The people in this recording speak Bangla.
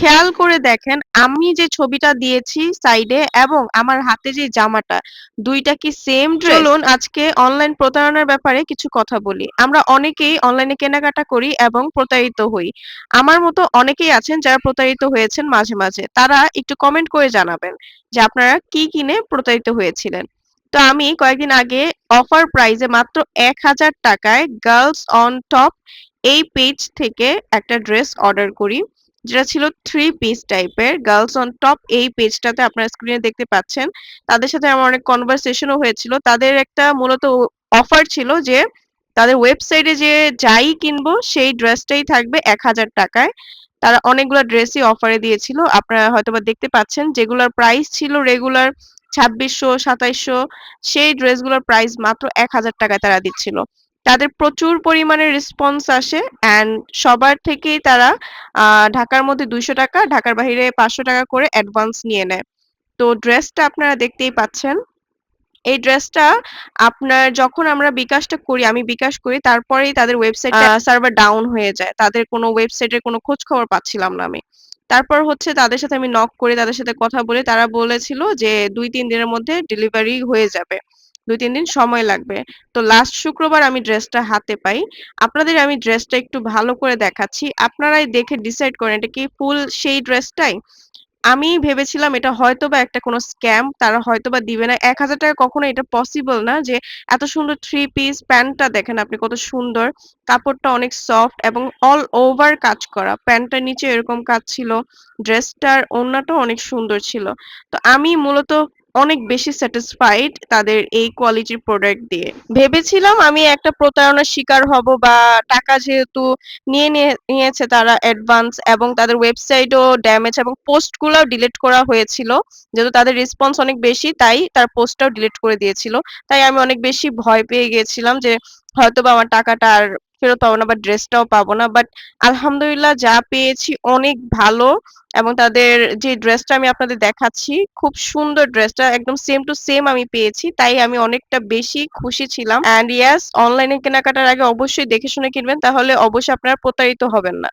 খেয়াল করে দেখেন, আমি যে ছবিটা দিয়েছি সাইডে এবং আমার হাতে যে জামাটা, দুইটা কি সেম চলুন আজকে অনলাইন প্রতারণার ব্যাপারে কিছু কথা বলি। আমরা অনেকেই অনলাইনে কেনাকাটা করি এবং প্রতারিত হই। আমার মতো অনেকেই আছেন যারা প্রতারিত হয়েছেন মাঝে মাঝে। তারা একটু কমেন্ট করে জানাবেন যে আপনারা কি কিনে প্রতারিত হয়েছিলেন। তো আমি কয়েকদিন আগে অফার প্রাইজে মাত্র এক হাজার টাকায় গার্লস অন টপ এই পেজ থেকে একটা ড্রেস অর্ডার করি। যেটা ছিল থ্রি পিস টাইপের গার্লস অন টপ এই পেজটাতে আপনারা স্ক্রিনে দেখতে পাচ্ছেন। তাদের সাথে আমার অনেক কনভারসেশনও হয়েছিল। তাদের একটা মূলত অফার ছিল যে, তাদের ওয়েবসাইটে যে যাই কিনবো, সেই ড্রেসটাই থাকবে এক হাজার টাকায়। তারা অনেকগুলো ড্রেসই অফারে দিয়েছিল। আপনারা হয়তোবা দেখতে পাচ্ছেন, যেগুলোর প্রাইস ছিল রেগুলার ছাব্বিশশো, সাতাইশশো, সেই ড্রেসগুলোর প্রাইস মাত্র এক হাজার টাকায় তারা দিচ্ছিল। তাদের প্রচুর পরিমাণে রেসপন্স আসে অ্যান্ড সবার থেকেই তারা ঢাকার মধ্যে দুইশো টাকা ঢাকার বাহিরে পাঁচশো টাকা করে অ্যাডভান্স নিয়ে নেয়। তো ড্রেসটা আপনারা দেখতেই পাচ্ছেন। এই ড্রেসটা আপনার যখন আমরা বিকাশটা করি আমি বিকাশ করি তারপরেই তাদের ওয়েবসাইট সার্ভার ডাউন হয়ে যায়। তাদের কোনো ওয়েবসাইটের কোনো খোঁজ খবর পাচ্ছিলাম না আমি। তারপর হচ্ছে তাদের সাথে আমি নক করে তাদের সাথে কথা বলে তারা বলেছিল যে দুই তিন দিনের মধ্যে ডেলিভারি হয়ে যাবে। দুই তিন দিন সময় লাগবে। তো লাস্ট শুক্রবার আমি ড্রেসটা হাতে পাই। আপনাদের আমি ড্রেসটা একটু ভালো করে দেখাচ্ছি। আপনারাই দেখে ডিসাইড করেন এটা কি ফুল সেই ড্রেসটাই আমি ভেবেছিলাম এটা হয়তোবা একটা কোনো স্ক্যাম তারা হয়তোবা দিবে না। এক হাজার টাকা কখনো এটা পসিবল না যে এত সুন্দর থ্রি পিস প্যান্টটা দেখেন আপনি কত সুন্দর। কাপড়টা অনেক সফট এবং অল ওভার কাজ করা। প্যান্টটার নিচে এরকম কাজ ছিল। ড্রেসটার ওড়নাটাও অনেক সুন্দর ছিল। তো আমি মূলত অনেক বেশি স্যাটিসফাইড তাদের এই কোয়ালিটির প্রোডাক্ট দিয়ে। ভেবেছিলাম আমি একটা প্রতারণার শিকার হব বা টাকা যেহেতু নিয়ে নিয়ে- নিয়েছে তারা অ্যাডভান্স এবং তাদের ওয়েবসাইটও ড্যামেজ এবং পোস্টগুলোও ডিলিট করা হয়েছিল। যেহেতু তাদের রেসপন্স অনেক বেশি, তাই তার পোস্টটাও ডিলিট করে দিয়েছিল। তাই আমি অনেক বেশি ভয় পেয়ে গিয়েছিলাম যে হয়তো বা আমার টাকাটা আর ফেরত পাবো না বা ড্রেসটাও পাবো না। বাট আলহামদুলিল্লাহ যা পেয়েছি অনেক ভালো এবং তাদের যে ড্রেসটা আমি আপনাদের দেখাচ্ছি, খুব সুন্দর ড্রেসটা একদম সেম টু সেম আমি পেয়েছি, তাই আমি অনেকটা বেশি খুশি ছিলাম। অ্যান্ড ইয়াস অনলাইনে কেনাকাটার আগে অবশ্যই দেখে শুনে কিনবেন, তাহলে অবশ্যই আপনারা প্রতারিত হবেন না।